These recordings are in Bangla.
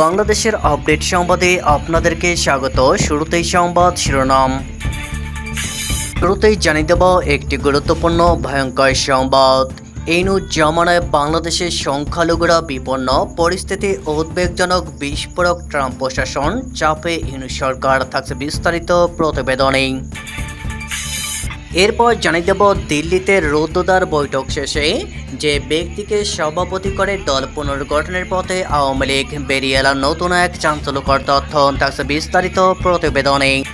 বাংলাদেশের আপডেট সংবাদে আপনাদেরকে স্বাগত। শুরুতেই সংবাদ শিরোনাম। শুরুতেই জানিয়ে দেব একটি গুরুত্বপূর্ণ ভয়ঙ্কর সংবাদ। এইনু জামানায় বাংলাদেশের সংখ্যালঘুরা বিপন্ন, পরিস্থিতি উদ্বেগজনক, বিস্ফোরক ট্রাম্প প্রশাসন চাপে ইনু সরকার, থাকছে বিস্তারিত প্রতিবেদনে। এরপর জানিয়ে দেব দিল্লিতে রৌদ্রদার বৈঠক শেষে, যে ব্যক্তিকে সভাপতি করে দল পুনর্গঠনের পথে আওয়ামী লীগ বেরিয়ে এলার নতুন এক চাঞ্চল্যকর তথ্য। থাকছে বিস্তারিত প্রতিবেদনে।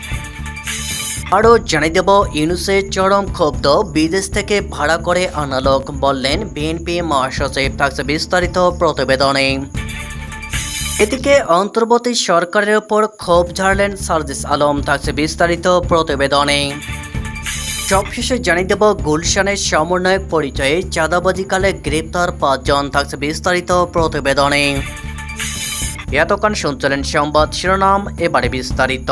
আরও জানিয়ে দেব, ইউনুসের চরম ক্ষুব্ধ, বিদেশ থেকে ভাড়া করে আনা লোক বললেন বিএনপি মহাসচিব। থাকছে বিস্তারিত প্রতিবেদনে। এদিকে অন্তর্বর্তী সরকারের ওপর ক্ষোভ ঝাড়লেন সার্জিস আলম। থাকছে বিস্তারিত প্রতিবেদনে। সবশেষে জানিয়ে দেব, গুলশানের সমন্বয়ক পরিচয়ে চাঁদাবাজিকালে গ্রেপ্তার পাঁচজন, থাকছে বিস্তারিত প্রতিবেদনে। এতক্ষণ শুনছিলেন সংবাদ শিরোনাম, এবারে বিস্তারিত।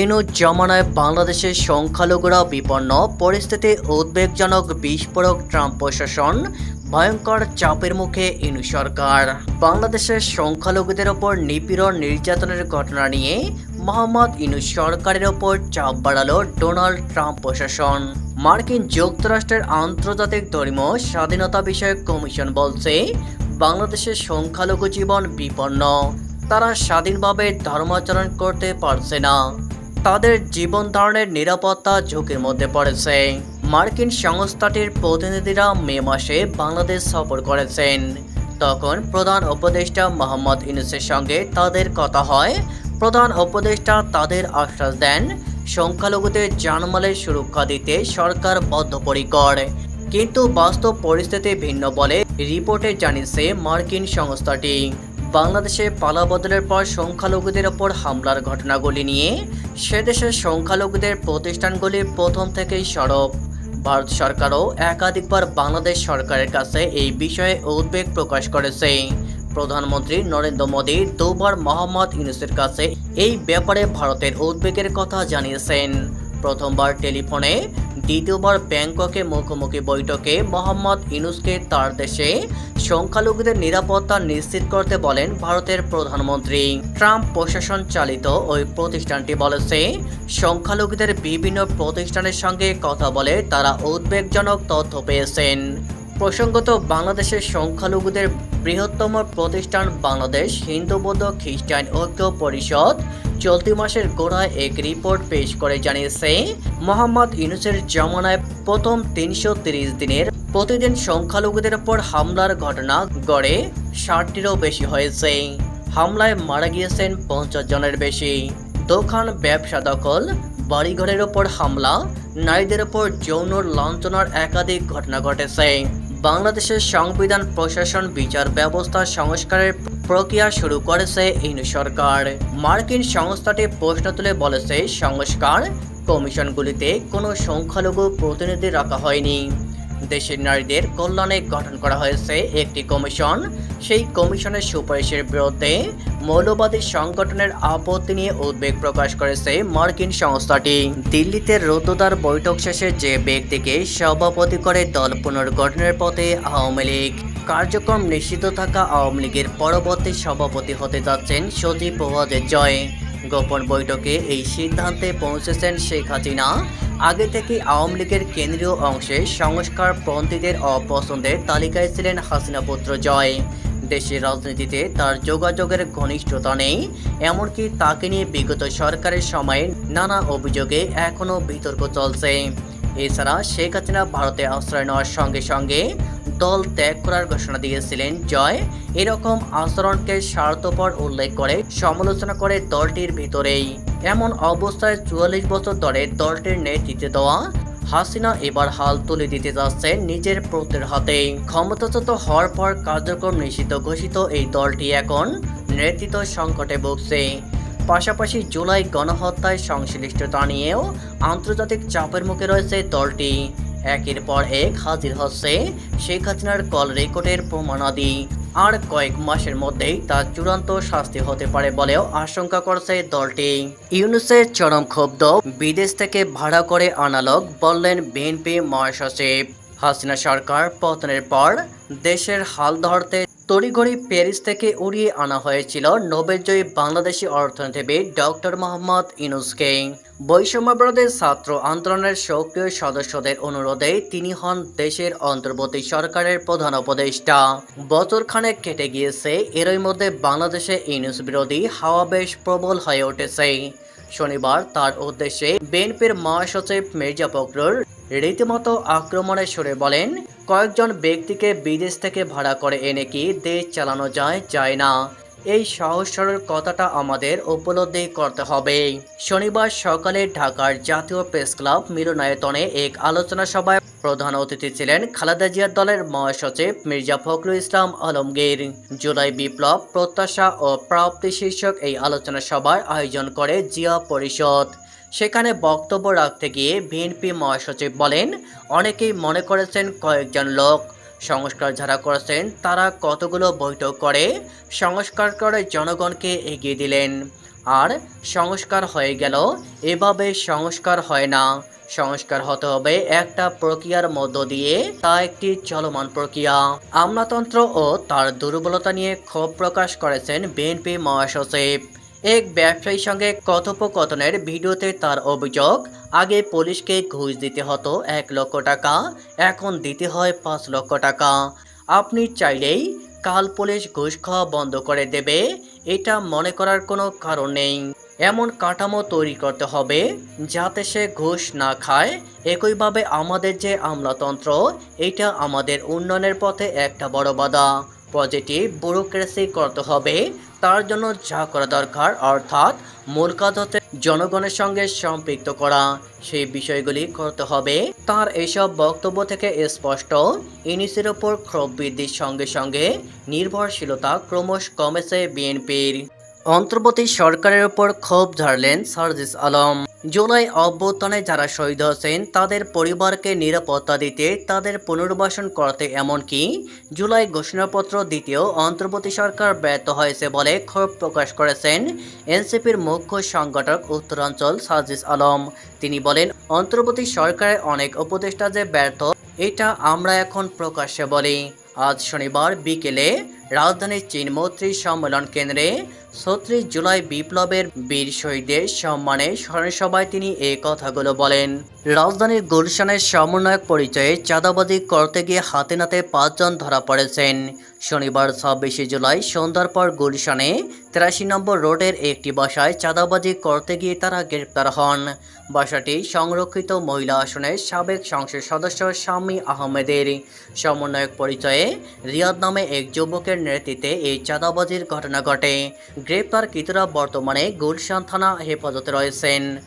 এনু জমানায় বাংলাদেশের সংখ্যালঘুরা বিপন্ন, পরিস্থিতি উদ্বেগজনক, বিস্ফোরক, ট্রাম্প প্রশাসন ভয়ঙ্কর চাপের মুখে ইনু সরকার। বাংলাদেশের সংখ্যালঘুদের ওপর নিপীড়ন নির্যাতনের ঘটনা নিয়ে মোহাম্মদ ইনু সরকারের ওপর চাপ বাড়ালো ডোনাল্ড ট্রাম্প প্রশাসন। মার্কিন যুক্তরাষ্ট্রের আন্তর্জাতিক ধর্মীয় স্বাধীনতা বিষয়ক কমিশন বলছে, বাংলাদেশের সংখ্যালঘু জীবন বিপন্ন। তারা স্বাধীনভাবে ধর্মাচরণ করতে পারছে না। তাদের জীবন ধারণের নিরাপত্তা ঝুঁকির মধ্যে পড়েছে। মার্কিন সংস্থাটির প্রতিনিধিরা মে মাসে বাংলাদেশ সফর করেছেন। তখন প্রধান উপদেষ্টা মোহাম্মদ ইউনুসের সঙ্গে তাদের কথা হয়। প্রধান উপদেষ্টা তাদের আশ্বাস দেন, সংখ্যালঘুদের জানমালের সুরক্ষা দিতে সরকার বদ্ধপরিকর। কিন্তু বাস্তব পরিস্থিতি ভিন্ন বলে রিপোর্টে জানিয়েছে মার্কিন সংস্থাটি। বাংলাদেশে পালাবদলের পর সংখ্যালঘুদের ওপর হামলার ঘটনাগুলি নিয়ে, সে দেশের সংখ্যালঘুদের প্রতিষ্ঠানগুলি প্রথম থেকেই সরব। ভারত সরকারও একাধিকবার বাংলাদেশ সরকারের কাছে এই বিষয়ে উদ্বেগ প্রকাশ করেছে। প্রধানমন্ত্রী নরেন্দ্র মোদী দুবার মোহাম্মদ ইউনুসের কাছে এই ব্যাপারে ভারতের উদ্বেগের কথা জানিয়েছেন। প্রথমবার টেলিফোনে দ্বিতীয়বার ব্যাংককে মুখোমুখি বৈঠকে মোহাম্মদ ইউনুসকে তার দেশে সংখ্যালঘুদের নিরাপত্তা নিশ্চিত করতে বলেন ভারতের প্রধানমন্ত্রী। ট্রাম্প প্রশাসন চালিত ওই প্রতিষ্ঠানটি বলেছে, সংখ্যালঘুদের বিভিন্ন প্রতিষ্ঠানের সঙ্গে কথা বলে তারা উদ্বেগজনক তথ্য পেয়েছেন। প্রসঙ্গত, বাংলাদেশের সংখ্যালঘুদের বৃহত্তম প্রতিষ্ঠান বাংলাদেশ হিন্দু বৌদ্ধ খ্রিস্টান ঐক্য পরিষদ চলতি মাসের গোড়ায় এক রিপোর্ট পেশ করে জানিয়েছে, মোহাম্মদ ইউনুসের জমানায় প্রথম তিনশো দিনের প্রতিদিন সংখ্যালঘুদের ওপর হামলার ঘটনা গড়ে ষাটটিরও বেশি হয়েছে। হামলায় মারা গিয়েছেন পঞ্চাশ জনের বেশি। দোকান, ব্যবসা দখল, বাড়িঘরের ওপর হামলা, নারীদের ওপর যৌন লাঞ্ছনার একাধিক ঘটনা ঘটেছে। বাংলাদেশের সংবিধান প্রশাসন বিচার ব্যবস্থা সংস্কারের প্রক্রিয়া শুরু করেছে ইনু সরকার। মার্কিন সংস্থাটি প্রশ্ন তুলে বলেছে, সংস্কার কমিশনগুলিতে কোনো সংখ্যালঘু প্রতিনিধি রাখা হয়নি। দেশের নারীদের কল্যাণে গঠন করা হয়েছে একটি কমিশন। সেই কমিশনের সুপারিশের বিরুদ্ধে মৌলবাদী সংগঠনের আপত্তি নিয়ে উদ্বেগ প্রকাশ করেছে মার্কিন সংস্থাটি। দিল্লিতে রৌদ্রদার বৈঠক শেষে যে ব্যক্তিকে সভাপতি করে দল পুনর্গঠনের পথে আওয়ামী লীগ। কার্যক্রম নিষিদ্ধ থাকা আওয়ামী লীগের পরবর্তী সভাপতি হতে যাচ্ছেন সজীব ওয়াজেদ জয়। গোপন বৈঠকে এই সিদ্ধান্তে পৌঁছেছেন শেখ হাসিনা। আগে থেকে আওয়ামী লীগের কেন্দ্রীয় অংশে সংস্কার পন্থীদের অপছন্দের তালিকায় ছিলেন হাসিনা পুত্র জয়। দেশের রাজনীতিতে তার যোগাযোগের ঘনিষ্ঠতা নেই, এমনকি তাকে নিয়ে বিগত সরকারের সময়ে নানা অভিযোগে এখনও বিতর্ক চলছে। এছাড়া শেখ হাসিনা ভারতে আশ্রয় নেওয়ার সঙ্গে সঙ্গে দল ত্যাগ করার ঘোষণা দিয়েছিলেন জয়। এরকম আচরণকে স্বার্থপর উল্লেখ করে সমালোচনা করে দলটির ভিতরেই। এমন অবস্থায় চুয়াল্লিশ বছর ধরে দলটির নেতৃত্বে দেওয়া হাসিনা এবার হাল তুলে দিতে যাচ্ছে নিজের পুত্রের হাতে। ক্ষমতাচ্যুত হওয়ার পর কার্যক্রম নিষিদ্ধ ঘোষিত এই দলটি এখন নেতৃত্ব সংকটে ভুগছে। পাশাপাশি জুলাই গণহত্যায় সংশ্লিষ্টতা নিয়েও আন্তর্জাতিক চাপের মুখে রয়েছে দলটি। একের পর এক হাজির হচ্ছে শেখ হাসিনার কল রেকর্ডের প্রমাণাদি। আর কয়েক মাসের মধ্যেই তার চূড়ান্ত শাস্তি হতে পারে বলেও আশঙ্কা করছে দলটি। ইউনুসের চরম ক্ষুব্ধ বিদেশ থেকে ভাড়া করে আনালক বললেন বিএনপি মহাসচিব। হাসিনা সরকার পতনের পর দেশের হাল ধরতে তড়িঘড়ি প্যারিস থেকে উড়িয়ে আনা হয়েছিল নোবেলজয়ী বাংলাদেশি অর্থনীতিবিদ ডক্টর মোহাম্মদ ইনুসকে বৈষম্যবিরোধী ছাত্র আন্দোলনের সক্রিয় সদস্যদের অনুরোধে তিনি হন দেশের অন্তর্বর্তী সরকারের প্রধান উপদেষ্টা। বছরখানেক কেটে গিয়েছে, এরই মধ্যে বাংলাদেশে ইনুস বিরোধী হাওয়া বেশ প্রবল হয়ে উঠেছে। শনিবার তার উদ্দেশ্যে বিএনপির মহাসচিব মির্জা ফখরুল রীতিমতো আক্রমণের সুরে বলেন, কয়েকজন ব্যক্তিকে বিদেশ থেকে ভাড়া করে এনে কি দেশ চালানো যায় যায় না। এই সহজ সরল কথাটা আমাদের উপলব্ধি করতে হবে। শনিবার সকালে ঢাকার জাতীয় প্রেস ক্লাব মিলনায়তনে এক আলোচনা সভায় প্রধান অতিথি ছিলেন খালেদা জিয়ার দলের মহাসচিব মির্জা ফখরুল ইসলাম আলমগীর। জুলাই বিপ্লব, প্রত্যাশা ও প্রাপ্তি শীর্ষক এই আলোচনা সভার আয়োজন করে জিয়া পরিষদ। সেখানে বক্তব্য রাখতে গিয়ে বিএনপি মহাসচিব বলেন, অনেকেই মনে করেছেন কয়েকজন লোক সংস্কার যারা করেছেন, তারা কতগুলো বৈঠক করে সংস্কার করে জনগণকে এগিয়ে দিলেন। আর সংস্কার হয়ে গেল, এভাবে সংস্কার হয় না। সংস্কার হতে হবে একটা প্রক্রিয়ার মধ্য দিয়ে, তা একটি চলমান প্রক্রিয়া। আমলাতন্ত্র ও তার দুর্বলতা নিয়ে ক্ষোভ প্রকাশ করেছেন বিএনপি মহাসচিব। এক ব্যবসায়ীর সঙ্গে কথোপকথনের ভিডিওতে তার অভিযোগ, আগে পুলিশকে ঘুষ দিতে হতো এক লক্ষ টাকা, এখন দিতে হয় পাঁচ লক্ষ টাকা। আপনি চাইলেই কাল পুলিশ ঘুষ খাওয়া বন্ধ করে দেবে, এটা মনে করার কোনো কারণ নেই। এমন কাঠামো তৈরি করতে হবে যাতে সে ঘুষ না খায়। একইভাবে আমাদের যে আমলাতন্ত্র, এটা আমাদের উন্নয়নের পথে একটা বড় বাধা। পজিটিভ ব্যুরোক্রেসি করতে হবে। তার জন্য যা করা দরকার, অর্থাৎ মূল কাজ হচ্ছে জনগণের সঙ্গে সম্পৃক্ত করা, সেই বিষয়গুলি করতে হবে। তার এসব বক্তব্য থেকে স্পষ্ট, ইনিসের ওপর ক্ষোভ বৃদ্ধির সঙ্গে সঙ্গে নির্ভরশীলতা ক্রমশ কমেছে বিএনপির। অন্তর্বর্তী সরকারের উপর ক্ষোভ ঝাড়লেন সার্জিস আলম। জুলাই অভ্যুত্থানে যারা শহীদ হয়েছেন, তাদের পরিবারকে নিরাপত্তা দিতে তাদের পুনর্বাসন করতে এমনকি জুলাই ঘোষণাপত্র দিতেও অন্তর্বর্তী সরকার ব্যর্থ হয়েছে বলে ক্ষোভ প্রকাশ করেছেন এনসিপির মুখ্য সংগঠক উত্তরাঞ্চল সার্জিস আলম। তিনি বলেন, অন্তর্বর্তী সরকারের অনেক উপদেষ্টা যে ব্যর্থ, এটা আমরা এখন প্রকাশ্যে বলি। আজ শনিবার বিকেলে রাজধানীর চীনমৈত্রী সম্মেলন কেন্দ্রে ছত্রিশ জুলাই বিপ্লবের বীর শহীদদের সম্মানে স্মরণসভায় তিনি এই কথাগুলো বলেন। রাজধানীর গুলশানের সমন্বয়ক পরিচয়ে চাঁদাবাজি করতে গিয়ে হাতে নাতে পাঁচজন ধরা পড়েছেন। শনিবার ছাব্বিশে জুলাই সন্ধ্যার পর গুলশানে তিরাশি নম্বর রোডের একটি বাসায় চাঁদাবাজি করতে গিয়ে তারা গ্রেপ্তার হন। বাসাটি সংরক্ষিত মহিলা আসনের সাবেক সংসদ সদস্য শামী আহমেদের। সমন্বয়ক পরিচয়ে রিয়াদ নামে এক যুবকের নেতৃত্বে এই চাঁদাবাজির ঘটনা ঘটে। গ্রেপ্তারকৃতরা বর্তমানে গুলশান থানা হেফাজতে রয়েছেন।